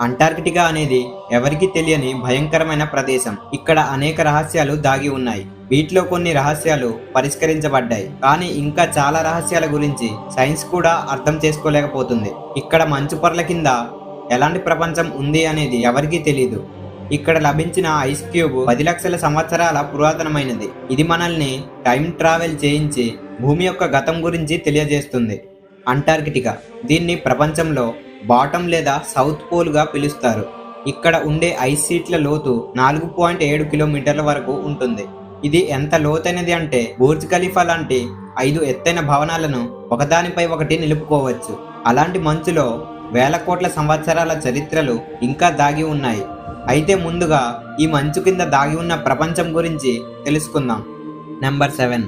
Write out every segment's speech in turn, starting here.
Antarctica అనేది ఎవరికీ తెలియని భయంకరమైన ప్రదేశం. ఇక్కడ అనేక రహస్యాలు దాగి ఉన్నాయి. వీటిలో కొన్ని రహస్యాలు పరిష్కరించబడ్డాయి. కానీ ఇంకా చాలా రహస్యాల గురించి సైన్స్ కూడా అర్థం చేసుకోలేకపోతుంది. ఇక్కడ మంచు పొరల కింద ఎలాంటి ప్రపంచం ఉంది అనేది ఎవరికీ తెలియదు ఇక్కడ లభించిన ఐస్ క్యూబ్ పది లక్షల సంవత్సరాల పురాతనమైనది. ఇది మనల్ని టైం ట్రావెల్ చేయించి భూమి యొక్క గతం గురించి తెలియజేస్తుంది. అంటార్కిటికా. దీన్ని ప్రపంచంలో బాటం లేదా సౌత్ పోల్గా పిలుస్తారు. ఇక్కడ ఉండే ఐస్ సీట్ల లోతు నాలుగు పాయింట్ ఏడు కిలోమీటర్ల వరకు ఉంటుంది. ఇది ఎంత లోతైనది అంటే బూర్జ్ ఖలీఫా లాంటి ఐదు ఎత్తైన భవనాలను ఒకదానిపై ఒకటి నిలుపుకోవచ్చు. అలాంటి మంచులో వేల కోట్ల సంవత్సరాల చరిత్రలు ఇంకా దాగి ఉన్నాయి. అయితే ముందుగా ఈ మంచు కింద దాగి ఉన్న ప్రపంచం గురించి తెలుసుకుందాం. Number seven.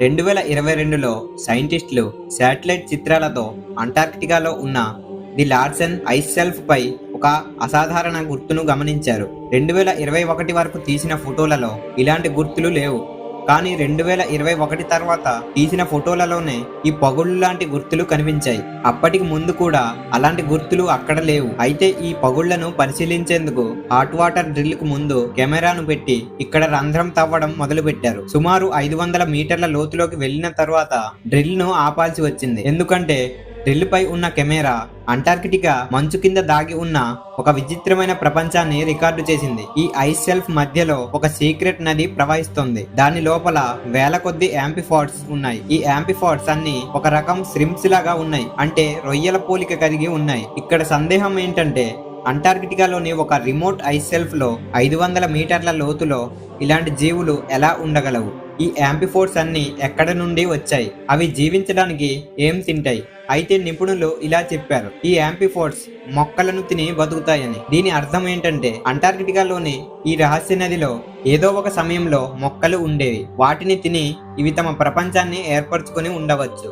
రెండు వేల ఇరవై రెండులో సైంటిస్టులు శాటిలైట్ చిత్రాలతో అంటార్కిటికాలో ఉన్న ది లార్సెన్ ఐస్ సెల్ఫ్ పై ఒక అసాధారణ గుర్తును గమనించారు. రెండు వేల ఇరవై ఒకటి వరకు తీసిన ఫోటోలలో ఇలాంటి గుర్తులు లేవు. కానీ రెండు వేల ఇరవై ఒకటి తర్వాత తీసిన ఫోటోలలోనే ఈ పగుళ్ళు లాంటి గుర్తులు కనిపించాయి. అప్పటికి ముందు కూడా అలాంటి గుర్తులు అక్కడ లేవు. అయితే ఈ పగుళ్ళను పరిశీలించేందుకు హాట్ వాటర్ డ్రిల్కు ముందు కెమెరాను పెట్టి ఇక్కడ రంధ్రం తవ్వడం మొదలు పెట్టారు సుమారు ఐదు వందల మీటర్ల లోతులోకి వెళ్ళిన తర్వాత డ్రిల్ను ఆపాల్సి వచ్చింది. ఎందుకంటే డ్రిల్ ఉన్న కెమెరా అంటార్కిటికా మంచు కింద దాగి ఉన్న ఒక విచిత్రమైన ప్రపంచాన్ని రికార్డు చేసింది. ఈ ఐస్ షెల్ఫ్ మధ్యలో ఒక సీక్రెట్ నది ప్రవహిస్తుంది. దాని లోపల వేల కొద్ది యాంపిఫాడ్స్ ఉన్నాయి. ఈ యాంపిఫాడ్స్ అన్ని ఒక రకం శ్రిమ్స్ లాగా ఉన్నాయి. అంటే రొయ్యల పోలిక కలిగి ఉన్నాయి. ఇక్కడ సందేహం ఏంటంటే అంటార్కిటికాలోని ఒక రిమోట్ ఐస్ సెల్ఫ్లో ఐదు వందల మీటర్ల లోతులో ఇలాంటి జీవులు ఎలా ఉండగలవు? ఈ యాంపిఫోర్స్ అన్ని ఎక్కడ నుండి వచ్చాయి? అవి జీవించడానికి ఏం తింటాయి? అయితే నిపుణులు ఇలా చెప్పారు. ఈ యాంపిఫోర్స్ మొక్కలను తిని బతుకుతాయని. దీని అర్థం ఏంటంటే అంటార్కిటికాలోని ఈ రహస్య నదిలో ఏదో ఒక సమయంలో మొక్కలు ఉండేవి. వాటిని తిని ఇవి తమ ప్రపంచాన్ని ఏర్పరచుకొని ఉండవచ్చు.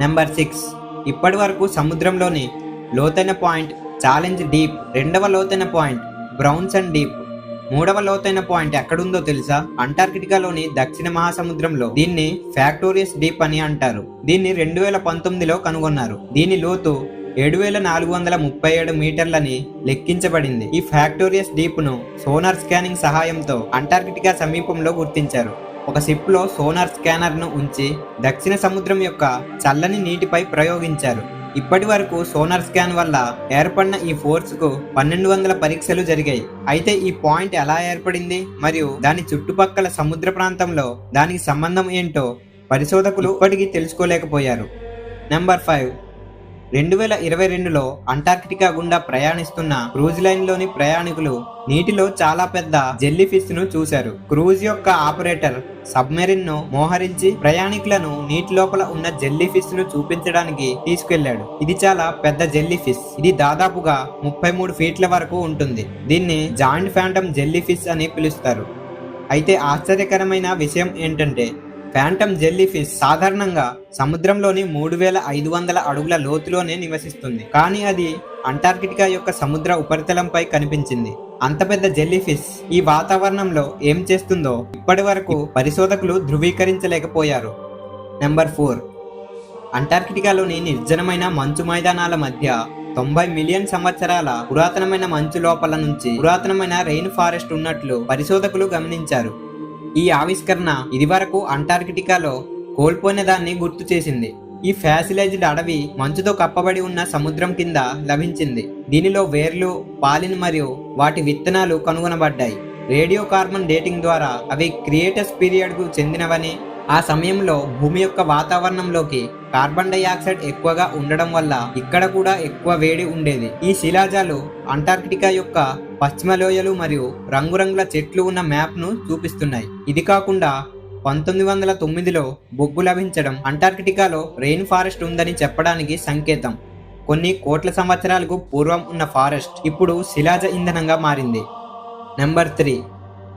Number six. ఇప్పటి వరకు సముద్రంలోని లోతైన పాయింట్ ఛాలెంజ్ డీప్ రెండవ లోతైన పాయింట్ బ్రౌన్స్ అండ్ డీప్. మూడవ లోతైన పాయింట్ ఎక్కడుందో తెలుసా? అంటార్కిటికాలోని దక్షిణ మహాసముద్రంలో దీన్ని ఫ్యాక్టోరియస్ డీప్ అని అంటారు. దీన్ని రెండు వేల పంతొమ్మిదిలో కనుగొన్నారు. దీని లోతు ఏడు వేల నాలుగు వందల ముప్పై ఏడు మీటర్లని లెక్కించబడింది. ఈ ఫ్యాక్టోరియస్ డీప్ను సోనార్ స్కానింగ్ సహాయంతో అంటార్కిటికా సమీపంలో గుర్తించారు. ఒక షిప్లో సోనార్ స్కానర్ను ఉంచి దక్షిణ సముద్రం యొక్క చల్లని నీటిపై ప్రయోగించారు. ఇప్పటి వరకు సోనార్ స్కాన్ వల్ల ఏర్పడిన ఈ ఫోర్స్కు పన్నెండు వందల పరీక్షలు జరిగాయి. అయితే ఈ పాయింట్ ఎలా ఏర్పడింది? మరియు దాని చుట్టుపక్కల సముద్ర ప్రాంతంలో దానికి సంబంధం ఏంటో పరిశోధకులు ఇప్పటికీ తెలుసుకోలేకపోయారు. Number five. రెండు వేల ఇరవై రెండులో అంటార్కిటికా గుండా ప్రయాణిస్తున్న క్రూజ్ లైన్లోని ప్రయాణికులు నీటిలో చాలా పెద్ద జెల్లీ ఫిష్ను చూశారు. క్రూజ్ యొక్క ఆపరేటర్ సబ్మెరిన్ను మోహరించి ప్రయాణికులను నీటి లోపల ఉన్న జెల్లీ ఫిష్ను చూపించడానికి తీసుకెళ్ళాడు. ఇది చాలా పెద్ద జెల్లీ ఫిష్. ఇది దాదాపుగా ముప్పై మూడు ఫీట్ల వరకు ఉంటుంది. దీన్ని జాయింట్ ఫ్యాంటమ్ జెల్లీ ఫిష్ అని పిలుస్తారు. అయితే ఆశ్చర్యకరమైన విషయం ఏంటంటే ఫ్యాంటమ్ జెల్లీ ఫిష్ సాధారణంగా సముద్రంలోని మూడు వేల ఐదు వందల అడుగుల లోతులోనే నివసిస్తుంది. కానీ అది అంటార్కిటికా యొక్క సముద్ర ఉపరితలంపై కనిపించింది. అంత పెద్ద జెల్లీ ఫిష్ ఈ వాతావరణంలో ఏం చేస్తుందో ఇప్పటి వరకు పరిశోధకులు ధృవీకరించలేకపోయారు. నెంబర్ ఫోర్ అంటార్కిటికాలోని నిర్జనమైన మంచు మైదానాల మధ్య తొంభై మిలియన్ సంవత్సరాల పురాతనమైన మంచు లోపల నుంచి పురాతనమైన రెయిన్ ఫారెస్ట్ ఉన్నట్లు పరిశోధకులు గమనించారు. ఈ ఆవిష్కరణ ఇదివరకు అంటార్కిటికాలో కోల్పోయిన దాన్ని గుర్తు చేసింది. ఈ ఫ్యాసిలైజ్డ్ అడవి మంచుతో కప్పబడి ఉన్న సముద్రం కింద లభించింది. దీనిలో వేర్లు పాలిన్ మరియు వాటి విత్తనాలు కనుగొనబడ్డాయి. రేడియో కార్బన్ డేటింగ్ ద్వారా అవి క్రియేటస్ పీరియడ్కు చెందినవని ఆ సమయంలో భూమి యొక్క వాతావరణంలోకి కార్బన్ డైఆక్సైడ్ ఎక్కువగా ఉండడం వల్ల ఇక్కడ కూడా ఎక్కువ వేడి ఉండేది. ఈ శిలాజాలు అంటార్కిటికా యొక్క పశ్చిమ లోయలు మరియు రంగురంగుల చెట్లు ఉన్న మ్యాప్ను చూపిస్తున్నాయి. ఇది కాకుండా పంతొమ్మిది వందల తొమ్మిదిలో బొగ్గు లభించడం అంటార్కిటికాలో రెయిన్ ఫారెస్ట్ ఉందని చెప్పడానికి సంకేతం. కొన్ని కోట్ల సంవత్సరాలకు పూర్వం ఉన్న ఫారెస్ట్ ఇప్పుడు శిలాజ ఇంధనంగా మారింది. నెంబర్ త్రీ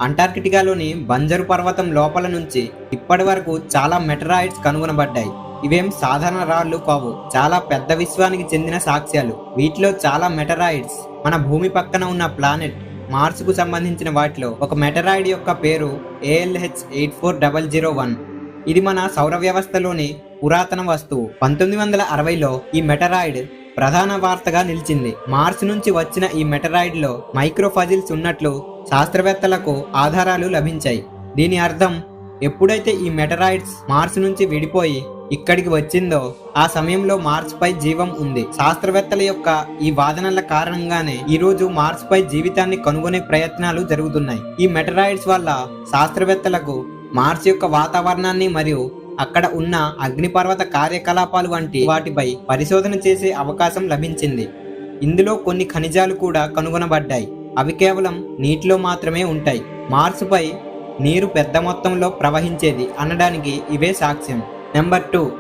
అంటార్కిటికాలోని బంజరు పర్వతం లోపల నుంచి ఇప్పటి వరకు చాలా మెటరాయిడ్స్ కనుగొనబడ్డాయి. ఇవేం సాధారణ రాళ్ళు కావు. చాలా పెద్ద విశ్వానికి చెందిన సాక్ష్యాలు. వీటిలో చాలా మెటరాయిడ్స్. మన భూమి పక్కన ఉన్న ప్లానెట్ మార్స్కు సంబంధించిన వాటిలో ఒక మెటరాయిడ్ యొక్క పేరు ALH eight four double zero one ఇది మన సౌర వ్యవస్థలోని పురాతన వస్తువు. పంతొమ్మిది వందల అరవైలో ఈ మెటరాయిడ్ ప్రధాన వార్తగా నిలిచింది. మార్స్ నుంచి వచ్చిన ఈ మెటరాయిడ్లో మైక్రోఫజిల్స్ ఉన్నట్లు శాస్త్రవేత్తలకు ఆధారాలు లభించాయి. దీని అర్థం ఎప్పుడైతే ఈ మెటరాయిడ్స్ మార్స్ నుంచి విడిపోయి ఇక్కడికి వచ్చిందో ఆ సమయంలో మార్స్ పై జీవం ఉంది. శాస్త్రవేత్తల యొక్క ఈ వాదనల కారణంగానే ఈ రోజు మార్స్ పై జీవితాన్ని కనుగొనే ప్రయత్నాలు జరుగుతున్నాయి. ఈ మెటరాయిడ్స్ వల్ల శాస్త్రవేత్తలకు మార్స్ యొక్క వాతావరణాన్ని మరియు అక్కడ ఉన్న అగ్నిపర్వత కార్యకలాపాలు వంటి వాటిపై పరిశోధన చేసే అవకాశం లభించింది. ఇందులో కొన్ని ఖనిజాలు కూడా కనుగొనబడ్డాయి. అవి కేవలం నీటిలో మాత్రమే ఉంటాయి. మార్సుపై నీరు పెద్ద మొత్తంలో ప్రవహించేది అనడానికి ఇవే సాక్ష్యం. Number two.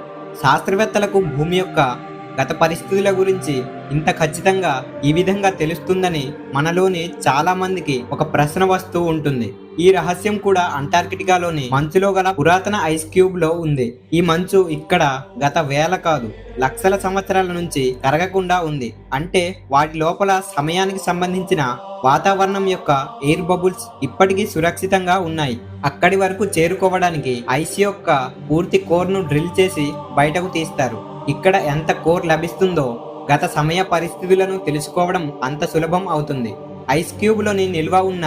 శాస్త్రవేత్తలకు భూమి యొక్క గత పరిస్థితుల గురించి ఇంత ఖచ్చితంగా ఈ విధంగా తెలుస్తుందని మనలోని చాలా మందికి ఒక ప్రశ్న వస్తూ ఉంటుంది. ఈ రహస్యం కూడా అంటార్కిటికాలోని మంచులో గల పురాతన ఐస్ క్యూబ్లో ఉంది. ఈ మంచు ఇక్కడ గత వేల కాదు లక్షల సంవత్సరాల నుంచి కరగకుండా ఉంది. అంటే వాటి లోపల సమయానికి సంబంధించిన వాతావరణం యొక్క ఎయిర్ బబుల్స్ ఇప్పటికీ సురక్షితంగా ఉన్నాయి. అక్కడి వరకు చేరుకోవడానికి ఐస్ యొక్క పూర్తి కోర్ను డ్రిల్ చేసి బయటకు తీస్తారు. ఇక్కడ ఎంత కోర్ లభిస్తుందో గత సమయ పరిస్థితులను తెలుసుకోవడం అంత సులభం అవుతుంది. ఐస్ క్యూబ్లోని నిల్వ ఉన్న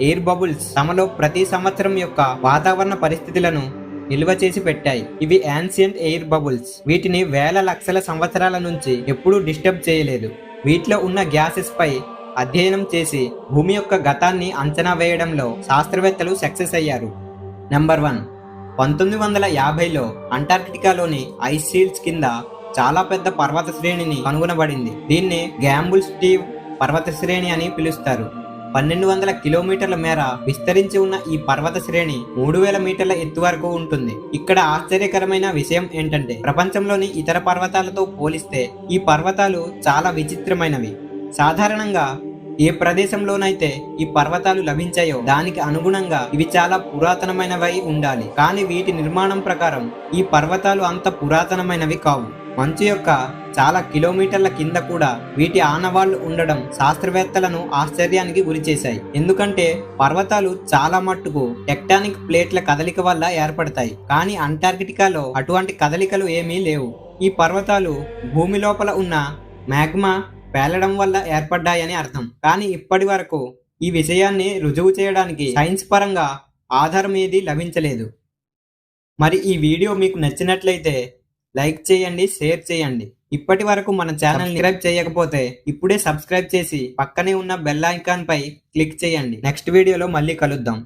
ఎయిర్ బబుల్స్ తమలో ప్రతి సంవత్సరం యొక్క వాతావరణ పరిస్థితులను నిల్వ చేసి పెట్టాయి. ఇవి యాన్సియంట్ ఎయిర్ బబుల్స్. వీటిని వేల లక్షల సంవత్సరాల నుంచి ఎప్పుడూ డిస్టర్బ్ చేయలేదు. వీటిలో ఉన్న గ్యాసెస్ పై అధ్యయనం చేసి భూమి యొక్క గతాన్ని అంచనా వేయడంలో శాస్త్రవేత్తలు సక్సెస్ అయ్యారు. Number one. పంతొమ్మిది వందల యాభైలో అంటార్కిటికాలోని ఐస్ షీల్డ్స్ కింద చాలా పెద్ద పర్వత శ్రేణిని కనుగొనబడింది. దీన్ని గ్యాంబుల్ స్టీవ్ పర్వత శ్రేణి అని పిలుస్తారు. పన్నెండు వందల కిలోమీటర్ల మేర విస్తరించి ఉన్న ఈ పర్వత శ్రేణి మూడు వేల మీటర్ల ఎత్తు వరకు ఉంటుంది. ఇక్కడ ఆశ్చర్యకరమైన విషయం ఏంటంటే ప్రపంచంలోని ఇతర పర్వతాలతో పోలిస్తే ఈ పర్వతాలు చాలా విచిత్రమైనవి. సాధారణంగా ఏ ప్రదేశంలోనైతే ఈ పర్వతాలు లభించాయో దానికి అనుగుణంగా ఇవి చాలా పురాతనమైనవై ఉండాలి. కానీ వీటి నిర్మాణం ప్రకారం ఈ పర్వతాలు అంత పురాతనమైనవి కావు. మంచు యొక్క చాలా కిలోమీటర్ల కింద కూడా వీటి ఆనవాళ్ళు ఉండడం శాస్త్రవేత్తలను ఆశ్చర్యానికి గురిచేశాయి ఎందుకంటే పర్వతాలు చాలా మట్టుకు టెక్టానిక్ ప్లేట్ల కదలిక వల్ల ఏర్పడతాయి. కానీ అంటార్కిటికాలో అటువంటి కదలికలు ఏమీ లేవు. ఈ పర్వతాలు భూమి లోపల ఉన్న మ్యాగ్మా పేలడం వల్ల ఏర్పడ్డాయని అర్థం. కానీ ఇప్పటి వరకు ఈ విషయాన్ని రుజువు చేయడానికి సైన్స్ పరంగా ఆధారం ఏది లభించలేదు. మరి ఈ వీడియో మీకు నచ్చినట్లయితే లైక్ చేయండి షేర్ చేయండి. ఇప్పటి వరకు మన ఛానల్ సబ్స్క్రైబ్ చేయకపోతే ఇప్పుడే సబ్స్క్రైబ్ చేసి పక్కనే ఉన్న బెల్ ఐకాన్ పై క్లిక్ చేయండి. నెక్స్ట్ వీడియోలో మళ్ళీ కలుద్దాం.